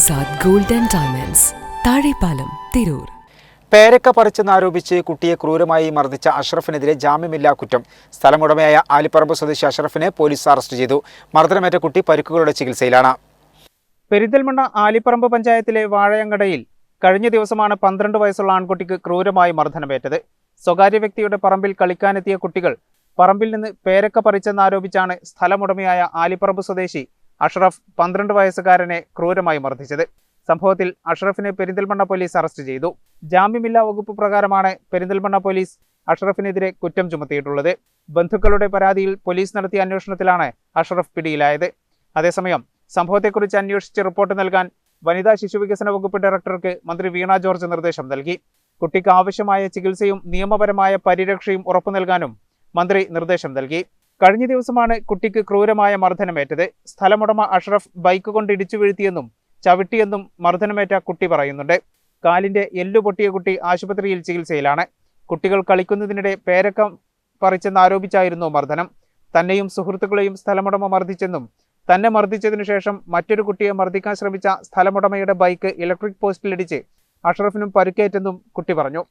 Azad gold and diamonds Thazhepalam Tirur. പേരക്ക പറിച്ചെന്നാരോപിച്ച് കുട്ടിയെ ക്രൂരമായി മർദ്ദിച്ച അഷ്റഫിനെതിരെ ജാമ്യമില്ലാ കുറ്റം. സ്ഥലമുടമയായ ആലിപ്പറമ്പ് സ്വദേശി അഷ്റഫിനെ പോലീസ് അറസ്റ്റ് ചെയ്തു. മർദ്ദനമേറ്റ കുട്ടി പരിക്കുകളുടെ ചികിത്സയിലാണ്. പെരിന്തൽമണ്ണ ആലിപ്പറമ്പ് പഞ്ചായത്തിലെ വാഴയങ്കടയിൽ കഴിഞ്ഞ ദിവസമാണ് പന്ത്രണ്ട് വയസ്സുള്ള ആൺകുട്ടിക്ക് ക്രൂരമായി മർദ്ദനമേറ്റത്. സ്വകാര്യ വ്യക്തിയുടെ പറമ്പിൽ കളിക്കാനെത്തിയ കുട്ടികൾ പറമ്പിൽ നിന്ന് പേരക്ക പറിച്ചെന്നാരോപിച്ചാണ് സ്ഥലമുടമയായ ആലിപ്പറമ്പ് സ്വദേശി അഷ്റഫ് പന്ത്രണ്ട് വയസ്സുകാരനെ ക്രൂരമായി മർദ്ദിച്ചത്. സംഭവത്തിൽ അഷ്റഫിനെ പെരിന്തൽമണ്ണ പോലീസ് അറസ്റ്റ് ചെയ്തു. ജാമ്യമില്ലാ വകുപ്പ് പ്രകാരമാണ് പെരിന്തൽമണ്ണ പോലീസ് അഷ്റഫിനെതിരെ കുറ്റം ചുമത്തിയിട്ടുള്ളത്. ബന്ധുക്കളുടെ പരാതിയിൽ പോലീസ് നടത്തിയ അന്വേഷണത്തിലാണ് അഷ്റഫ് പിടിയിലായത്. അതേസമയം സംഭവത്തെക്കുറിച്ച് അന്വേഷിച്ച് റിപ്പോർട്ട് നൽകാൻ വനിതാ ശിശുവികസന വകുപ്പ് ഡയറക്ടർക്ക് മന്ത്രി വീണ ജോർജ് നിർദ്ദേശം നൽകി. കുട്ടിക്ക് ആവശ്യമായ ചികിത്സയും നിയമപരമായ പരിരക്ഷയും ഉറപ്പു നൽകാനും മന്ത്രി നിർദ്ദേശം നൽകി. കഴിഞ്ഞ ദിവസമാണ് കുട്ടിക്ക് ക്രൂരമായ മർദ്ദനമേറ്റത്. സ്ഥലമുടമ അഷ്റഫ് ബൈക്ക് കൊണ്ട് ഇടിച്ചു വീഴ്ത്തിയെന്നും ചവിട്ടിയെന്നും മർദ്ദനമേറ്റ കുട്ടി പറയുന്നുണ്ട്. കാലിന്റെ എല്ലു പൊട്ടിയ കുട്ടി ആശുപത്രിയിൽ ചികിത്സയിലാണ്. കുട്ടികൾ കളിക്കുന്നതിനിടെ പേരക്കം പറിച്ചെന്നാരോപിച്ചായിരുന്നു മർദ്ദനം. തന്നെയും സുഹൃത്തുക്കളെയും സ്ഥലമുടമ മർദ്ദിച്ചെന്നും തന്നെ മർദ്ദിച്ചതിനു ശേഷം മറ്റൊരു കുട്ടിയെ മർദ്ദിക്കാൻ ശ്രമിച്ച സ്ഥലമുടമയുടെ ബൈക്ക് ഇലക്ട്രിക് പോസ്റ്റിലിടിച്ച് അഷ്റഫിനും പരുക്കേറ്റെന്നും കുട്ടി പറഞ്ഞു.